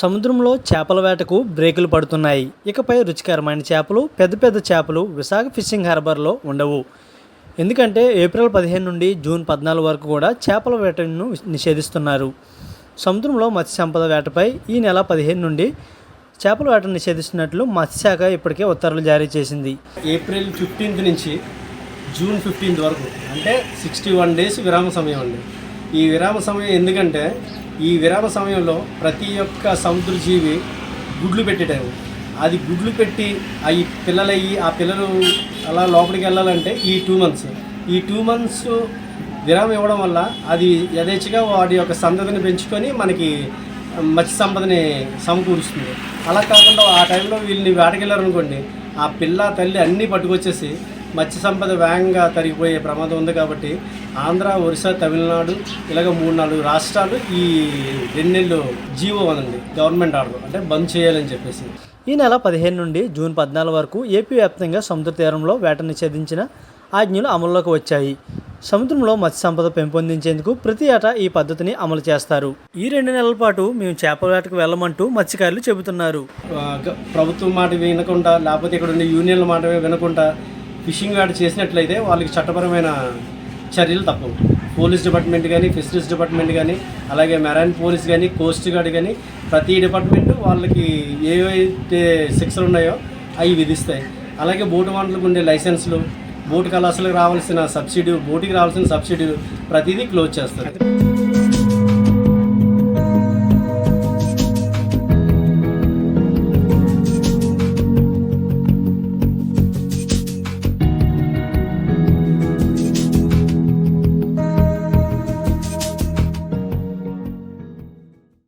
సముద్రంలో చేపల వేటకు బ్రేకులు పడుతున్నాయి. ఇకపై రుచికరమైన చేపలు పెద్ద పెద్ద చేపలు విశాఖ ఫిషింగ్ హార్బర్లో ఉండవు. ఎందుకంటే ఏప్రిల్ పదిహేను నుండి జూన్ పద్నాలుగు వరకు కూడా చేపల వేటను నిషేధిస్తున్నారు. సముద్రంలో మత్స్య సంపద వేటపై ఈ నెల పదిహేను నుండి చేపల వేటను నిషేధిస్తున్నట్లు మత్స్యశాఖ ఇప్పటికే ఉత్తర్వులు జారీ చేసింది. ఏప్రిల్ ఫిఫ్టీన్త్ నుంచి జూన్ ఫిఫ్టీన్త్ వరకు అంటే సిక్స్టీ వన్ డేస్ విరామ సమయం అండి. ఈ విరామ సమయం ఎందుకంటే ఈ విరామ సమయంలో ప్రతి ఒక్క సముద్ర జీవి గుడ్లు పెట్టేటారు అది గుడ్లు పెట్టి అవి పిల్లలయ్యి ఆ పిల్లలు అలా లోపలికి వెళ్ళాలంటే ఈ టూ మంత్స్ ఈ టూ మంత్స్ విరామం ఇవ్వడం వల్ల అది యథేచ్ఛగా వాటి యొక్క సంతతిని పెంచుకొని మనకి మత్స్య సంపదని సమకూరుస్తుంది. అలా కాకుండా ఆ టైంలో వీళ్ళని వేటకెళ్ళారనుకోండి ఆ పిల్ల తల్లి అన్నీ పట్టుకొచ్చేసి మత్స్య సంపద వేగంగా తరిగిపోయే ప్రమాదం ఉంది కాబట్టి ఆంధ్ర ఒరిస్సా తమిళనాడు ఇలాగ మూడు నాలుగు రాష్ట్రాలు ఈ రెండు నెలలు జీవో ఉంది గవర్నమెంట్ ఆర్డర్ అంటే బంద్ చేయాలని చెప్పేసి. ఈ నెల పదిహేను నుండి జూన్ పద్నాలుగు వరకు ఏపీ వ్యాప్తంగా సముద్ర తీరంలో వేట నిషేధించిన ఆజ్ఞలు అమల్లోకి వచ్చాయి. సముద్రంలో మత్స్య సంపద పెంపొందించేందుకు ప్రతి ఏటా ఈ పద్ధతిని అమలు చేస్తారు. ఈ రెండు నెలల పాటు మేము చేపల వేటకు వెళ్ళమంటూ మత్స్యకారులు చెబుతున్నారు. ప్రభుత్వం మాట వినకుండా లేకపోతే ఇక్కడ ఉండే యూనియన్ల మాట వినకుండా ఫిషింగ్ వేట చేసినట్లయితే వాళ్ళకి చట్టపరమైన చర్యలు తప్పవు. పోలీస్ డిపార్ట్మెంట్ కానీ ఫిషరీస్ డిపార్ట్మెంట్ కానీ అలాగే మెరైన్ పోలీస్ కానీ కోస్ట్ గార్డ్ కానీ ప్రతి డిపార్ట్మెంట్ వాళ్ళకి ఏవైతే శిక్షలు ఉన్నాయో అవి విధిస్తాయి. అలాగే బోటు వాంటలకు ఉండే లైసెన్స్లు బోటు కళాశాలకు రావాల్సిన సబ్సిడీ బోటుకి రావాల్సిన సబ్సిడీ ప్రతిదీ క్లోజ్ చేస్తారు.